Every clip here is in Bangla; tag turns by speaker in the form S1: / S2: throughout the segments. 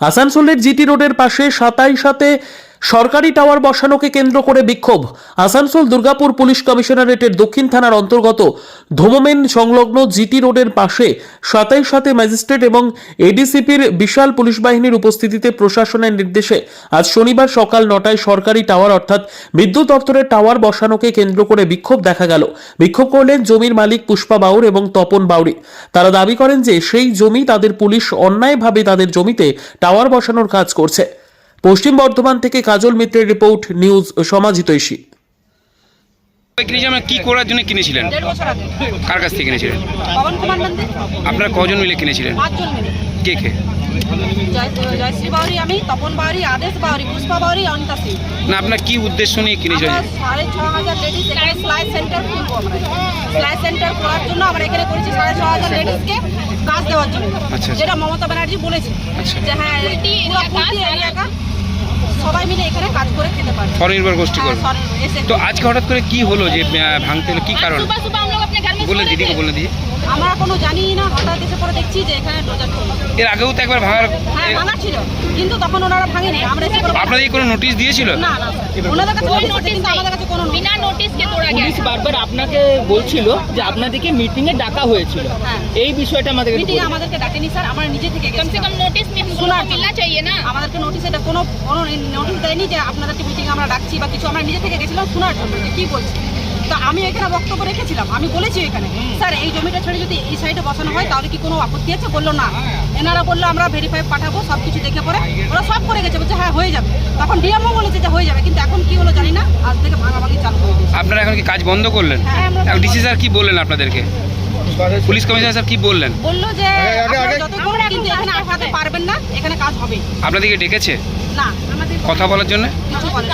S1: আসানসোলের জিটি রোডের পাশে সাতাই সাথে সরকারি টাওয়ার বসানোকে কেন্দ্র করে বিক্ষোভ। আসানসোল দুর্গাপুর পুলিশ কমিশনারেটের দক্ষিণ থানার অন্তর্গত ধোমমেন সংলগ্ন জিটি রোডের পাশে সাতাই সাথে ম্যাজিস্ট্রেট এবং এডিসিপির বিশাল পুলিশ বাহিনীর উপস্থিতিতে প্রশাসনের নির্দেশে আজ শনিবার সকাল নটায় সরকারি টাওয়ার অর্থাৎ বিদ্যুৎ দপ্তরের টাওয়ার বসানোকে কেন্দ্র করে বিক্ষোভ দেখা গেল। বিক্ষোভ করলেন জমির মালিক পুষ্পা বাউর এবং তপন বাউরি। তারা দাবি করেন যে সেই জমি তাদের পুলিশ অন্যায়ভাবে তাদের জমিতে টাওয়ার বসানোর কাজ করছে। পশ্চিম বর্ধমান থেকে কাজল মিত্রের রিপোর্ট নিউজ সমাজিতৈষী
S2: কি করার জন্য কিনেছিলেন?
S3: দেড় বছর আগে।
S2: কার কাছ থেকে কিনেছিলেন?
S3: পবন কুমার নন্দী।
S2: আপনারা কজন মিলে কিনেছিলেন? কে কে?
S3: জয়শ্রী বাউরি আমি তপন আদেশ পুষ্পা
S2: না আপনার কি উদ্দেশ্য নিয়ে
S3: সাড়ে ছ হাজার সেন্টার খুলবো সেন্টার খোলার জন্য আমরা এখানে করেছি সাড়ে ছ হাজার লেডিসকে কাজ দেওয়ার জন্য।
S2: আচ্ছা, আচ্ছা।
S3: যেটা মমতা ব্যানার্জি বলেছে
S2: আচ্ছা।
S3: যে হ্যাঁ সবাই মিলে এখানে কাজ করে
S2: স্বনির্ভর গোষ্ঠী
S3: হ্যাঁ,
S2: আজকে হঠাৎ করে কি হলো যে ভাঙতে হলো? কি কারণ? বলে
S4: দিদি
S2: বলে দিয়ে
S3: আমরা কোনো জানি না হঠাৎ এসে পরে দেখছি যে এখানে ডোজার
S2: এর আগেও তো একবার ভাঙার
S3: হ্যাঁ ভাঙা ছিল কিন্তু তখন ওনারা ভাঙেনি আমরা এসে পরে
S2: আপনাদের কোনো নোটিশ দিয়েছিল?
S3: না না ওনাদের কাছে
S4: কোনো
S3: নোটিশ কিন্তু আমাদের কাছে কোনো
S4: বিনা নোটিশকে তোরা
S5: গেছে। বারবার আপনাকে বলছিল যে আপনাদেরকে মিটিং এ ডাকা হয়েছিল।
S3: হ্যাঁ।
S5: এই বিষয়টা আমাদের
S3: মিটিং আমাদেরকে ডাকেনি স্যার আমরা নিজে থেকে
S4: কম সে কম নোটিশ
S3: মে
S4: শোনার মিলনা চাইয়ে না।
S3: আমাদেরকে নোটিশ এটা কোনো কোনো নোটিশ দেয়নি যে আপনাদেরকে মিটিং আমরা ডাকছি বা কিছু। আমরা নিজে থেকে গেছিলাম শোনার জন্য কি বলছে। তো আমি এখানে বক্তব্য রেখেছিলাম আমি বলেছি এখানে। স্যার এই জমিটা ছেড়ে যদি এই সাইডে বসানো হয় তাহলে কি কোনো আপত্তি আছে? বলল না। এনারা বলল আমরা ভেরিফাই পাঠাবো সব কিছু দেখে পরে ওরা সব করে গেছে। বলছে হ্যাঁ হয়ে যাবে। তখন ডিএমও বলেছে যে হয়ে যাবে কিন্তু এখন কি হলো জানি না। আজ থেকে ভাঙাভাঙি চালু হয়ে গেছে
S2: আপনারা এখন কি কাজ বন্ধ করলেন?
S3: হ্যাঁ,
S2: ডিসি স্যার কি বললেন আপনাদেরকে? পুলিশ কমিশনার স্যার কি বললেন?
S3: বলল যে আপনারা কিন্তু এখানে আসাতে পারবেন না এখানে কাজ হবে।
S2: আপনাদেরকে ডেকেছে?
S3: না আমাদের
S2: কথা বলার জন্য?
S3: কিছু বলে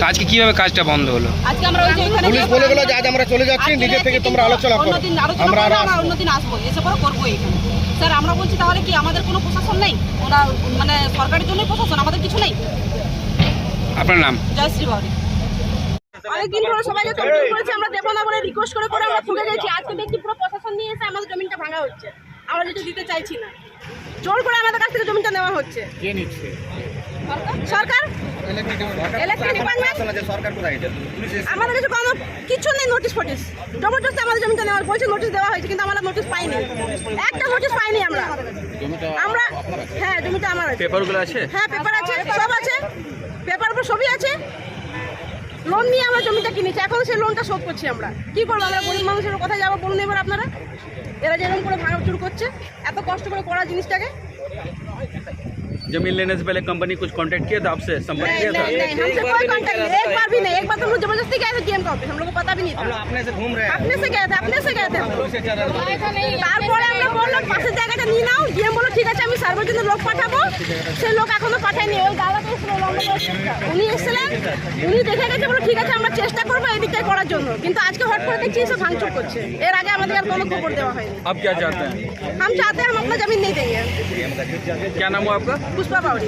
S2: তো আজকে কীভাবে কাজটা বন্ধ হলো?
S3: আজকে আমরা ওই যে ওইখানে
S6: পুলিশ বলে গেলো যে আজ আমরা চলে যাচ্ছি নিজে থেকে তোমরা আলোচনা করো। আমরা
S3: আমরা অন্যদিন আসব এসে পরে করব এখানে। স্যার আমরা বলছি তাহলে কি আমাদের কোনো প্রশাসন নেই? ওরা মানে সরকারের জন্যই প্রশাসন আমাদের কিছু নেই?
S2: আপনার নাম?
S3: জয়শ্রী বাউরি অনেকদিন ধরে সবাইকে কমপ্লেন করেছি আমরা দেবো রিকোয়েস্ট করে করে আমরা তুলে গেছি আজকে দেখছি পুরো প্রশাসন নিয়ে এসে আমাদের জমিটা ভাঙা হচ্ছে। আমরা যেটা দিতে চাইছি না। জোর করে আমাদের কাছ থেকে জমিটা নেওয়া হচ্ছে। সরকার? ইলেকট্রিক ডিপার্টমেন্ট
S6: সরকার
S3: আমাদের কাছে কোনো কিছু নেই নোটিশ জবরদস্তি আমাদের জমিটা নেওয়ার বলছে নোটিশ দেওয়া হয়েছে কিন্তু আমরা নোটিশ পাইনি। একটা নোটিশ পাইনি আমরা। আমরা হ্যাঁ জমিটা আমার
S5: পেপারগুলো আছে?
S3: হ্যাঁ পেপার আছে সব আছে। পেপার সবই আছে। লোন নিয়ে আমরা জমিটা কিনেছি এখন সেই লোনটা শোধ করছি আমরা কি করবো আমরা গরিব মানুষের কোথায় যাবো বলুন এবার আপনারা এরা যেরকম করে ভাঙচুর করছে এত কষ্ট করে করা জিনিসটাকে
S5: जमीन लेने से पहले कंपनी कुछ कांटेक्ट किया था आपसे संपर्क
S3: नहीं
S5: किया था
S3: नहीं नहीं हमसे कोई कांटेक्ट नहीं एक बार भी नहीं एक बार तो हम लोग जबरदस्ती गए थे डीएम का ऑफिस हम लोग को पता भी नहीं था
S6: अपने से घूम रहे हैं
S3: अपने से गए थे अपने से गए थे हम लोग। তারপরে আমরা বললাম পাশের জায়গাটা নিয়ে নাও ডিএম বললো ঠিক আছে আমি সার্ভের জন্য লোক পাঠাবো সেই লোক এখনো পাঠায়নি ওই দাদাটা এসেছিল লম্বা বয়সটা। উনি এসেছিলেন উনি দেখে গেছে বলো ঠিক আছে আমরা চেষ্টা করবো এদিকটাই করার জন্য কিন্তু আজকে হট করে দেখছি এসে ভাঙচুর করছে এর আগে আমাদের আর কোনো খবর দেওয়া হয়নি
S5: अब क्या चाहते हैं
S3: हम चाहते हैं हम अपना जमीन नहीं देंगे
S5: क्या नाम हुआ आपका
S3: पुष्पा बावड़ी